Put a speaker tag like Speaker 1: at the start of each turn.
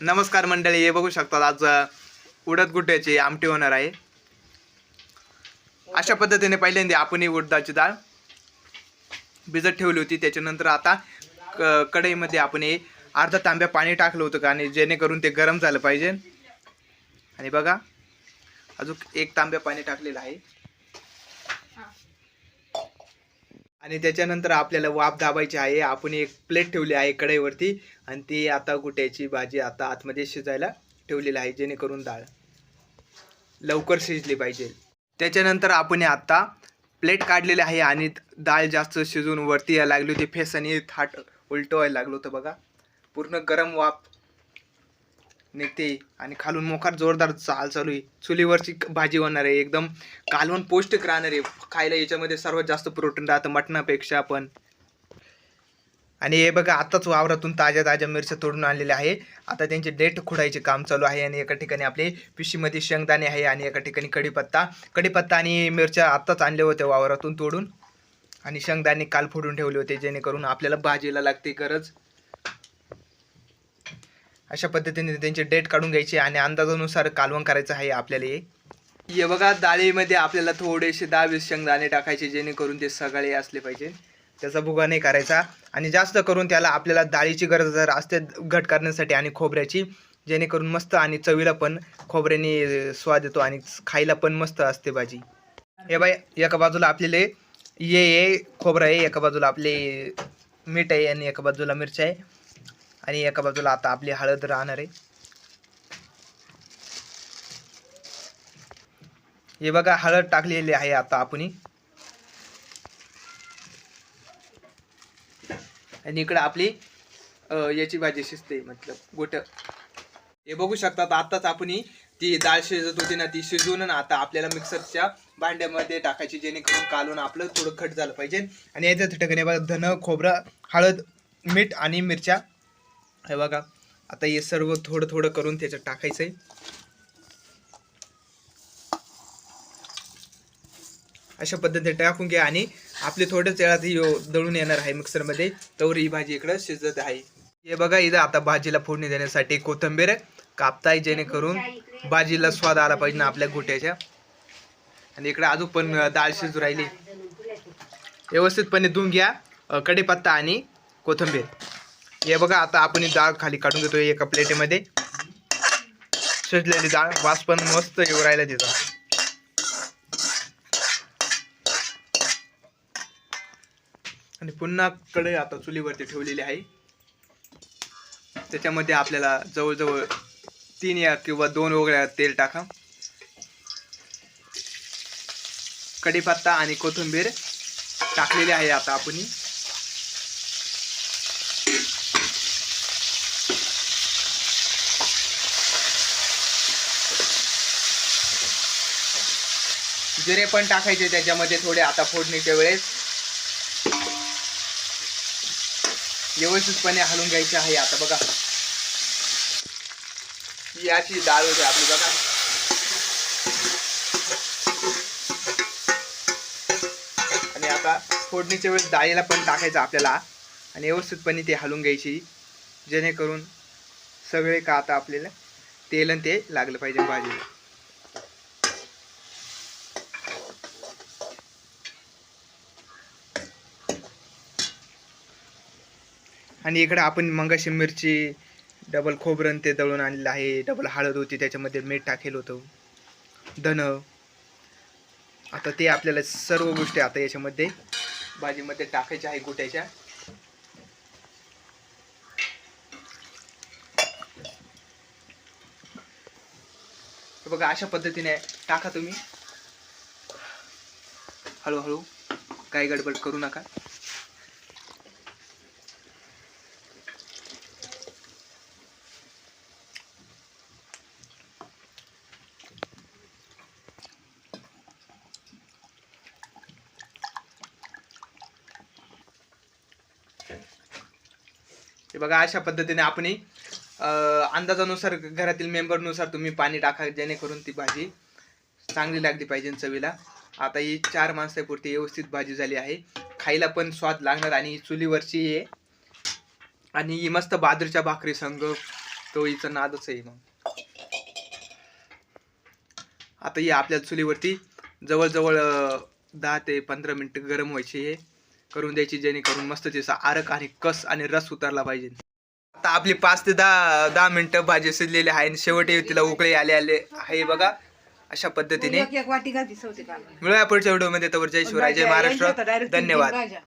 Speaker 1: नमस्कार मंडळी हे बघू शकतात आज उडद गुट्याची आमटी होणार आहे. अशा पद्धतीने पहिल्यांदा आपण ही उडदाची डाळ भिजत ठेवली होती. त्याच्यानंतर आता क- कढईमध्ये आपण हे अर्धा तांब्या पाणी टाकलं होतं का आणि जेणेकरून ते गरम झालं पाहिजे. आणि बघा अजून एक तांब्या पाणी टाकलेलं आहे. आणि त्याच्यानंतर आपल्याला वाफ दाबायची आहे. आपण एक प्लेट ठेवली आहे कढईवरती आणि ती आता गुट्याची भाजी आता आतमध्ये शिजायला ठेवलेली आहे जेणेकरून डाळ लवकर शिजली पाहिजे. त्याच्यानंतर आपण आत्ता आता प्लेट काढलेली आहे आणि डाळ जास्त शिजून वरती यायला लागली होती. फेस आणि थाट उलटवायला व्हायला होतं बघा. पूर्ण गरम वाफ निघते आणि खालून मोकार जोरदार चाल चालू आहे. चुलीवरची भाजी होणार आहे. एकदम कालवण पौष्टिक राहणार आहे. खायला याच्यामध्ये सर्वात जास्त प्रोटीन राहतं मटणापेक्षा पण. आणि हे बघा आताच वावरातून ताज्या ताज्या मिरच्या तोडून आणलेल्या आहे. आता त्यांचे डेट खुडायचे काम चालू आहे आणि एका ठिकाणी आपले पिशीमध्ये शेंगदाणे आहे आणि एका ठिकाणी कढीपत्ता. कढीपत्ता आणि मिरच्या आत्ताच आणल्या होत्या वावरातून तोडून. आणि शेंगदाणे काल फोडून ठेवले होते जेणेकरून आपल्याला भाजीला लागते गरज. अशा पद्धतीने त्यांची डेट काढून घ्यायची आणि अंदाजानुसार कालवण करायचं आहे आपल्याला. हे बघा डाळीमध्ये आपल्याला थोडेसे दहा वीस शेंगदाणे टाकायचे जेणेकरून ते सगळे असले पाहिजे. त्याचा भुगा नाही करायचा. आणि जास्त करून त्याला आपल्याला डाळीची गरज जर असते घट करण्यासाठी आणि खोबऱ्याची जेणेकरून मस्त आणि चवीला पण खोबऱ्याने स्वाद येतो आणि खायला पण मस्त असते भाजी. हे बाई एका बाजूला आपल्याला ये ये खोबरं आहे एका बाजूला आपले मीठ आहे आणि एका बाजूला मिरच्या आहे. आणि एका बाजूला आता आपली हळद राहणार आहे. हे बघा हळद टाकलेली आहे आता आपण आणि इकडं आपली याची भाजी शिजते मतलब गोट हे बघू शकतात आताच आपण ती डाळ शिजत होती ना ती शिजवून ना आता आपल्याला मिक्सरच्या भांड्यामध्ये टाकायची जेणेकरून कालून आपलं थोडं घट झालं पाहिजे. आणि याच्यात ठिकाणी बघा धन खोबरं हळद मीठ आणि मिरच्या. हे बघा आता हे सर्व थोडं थोडं करून त्याच्यात टाकायचं आहे अशा पद्धतीने टाकून घ्या आणि आपले थोड्याच वेळात ही दळून येणार आहे मिक्सरमध्ये. तर ही भाजी इकडं शिजत आहे. हे बघा इथं आता भाजीला फोडणी देण्यासाठी कोथिंबीर कापताय जेणेकरून भाजीला स्वाद आला पाहिजे ना आपल्या गोट्याच्या. आणि इकडे अजून पण डाळ शिजू राहिली. व्यवस्थितपणे धुवून घ्या कढीपत्ता आणि कोथिंबीर. हे बघा आता आपण ही डाळ खाली काढून घेतोय एका प्लेटीमध्ये. शिजलेली डाळ वास पण मस्त येऊ राहिला तिचा. आणि पुन्हा कढई आता चुलीवरती ठेवलेली आहे. त्याच्यामध्ये आपल्याला जवळजवळ तीन या किंवा दोन वगळ्या तेल टाका. कढीपत्ता आणि कोथिंबीर टाकलेली आहे आता आपण जिरे पण टाकायचे त्याच्यामध्ये थोडे आता फोडणीच्या वेळेस. व्यवस्थितपणे हलून घ्यायचे आहे आता बघा. ही अशी डाळ होते आपली बघा. आणि आता फोडणीच्या वेळेस डाळीला पण टाकायचं आपल्याला. आणि व्यवस्थितपणे ते हलून घ्यायची. जेणेकरून सगळे का आता आपल्याला तेल आणि ते लागलं पाहिजे भाजीला. आणि इकडं आपण मंगाशी मिरची डबल खोबरं ते दळून आणलेलं आहे. डबल हळद होती त्याच्यामध्ये मीठ टाकेल होतं. धन. आता ते आपल्याला सर्व गोष्टी आता याच्यामध्ये भाजीमध्ये टाकायच्या आहे गोट्याच्या. बघा अशा पद्धतीने टाका तुम्ही. हळूहळू काही गडबड करू नका. हे बघा अशा पद्धतीने आपण अंदाजानुसार घरातील मेंबरनुसार तुम्ही पाणी टाका जेणेकरून ती भाजी चांगली लागली पाहिजे चवीला. आता ही चार माणसापुरती व्यवस्थित भाजी झाली आहे. खायला पण स्वाद लागणार आणि ही चुलीवरची आहे आणि ही मस्त बाजरीच्या भाकरी संग तो हिचा नादच आहे मग. आता ही आपल्या चुलीवरती जवळजवळ दहा ते पंधरा मिनटं गरम व्हायची हे करून द्यायची जेणेकरून मस्त तिचा आरक आणि कस आणि रस उतरला पाहिजे आता आपली पाच ते दहा दहा मिनिटं भाजी शिजलेली आहे आणि शेवटी तिला उकळे आले आले आहे बघा अशा पद्धतीने. मिळूया पुढच्या व्हिडिओमध्ये तवर जय शिवराय जय महाराष्ट्र धन्यवाद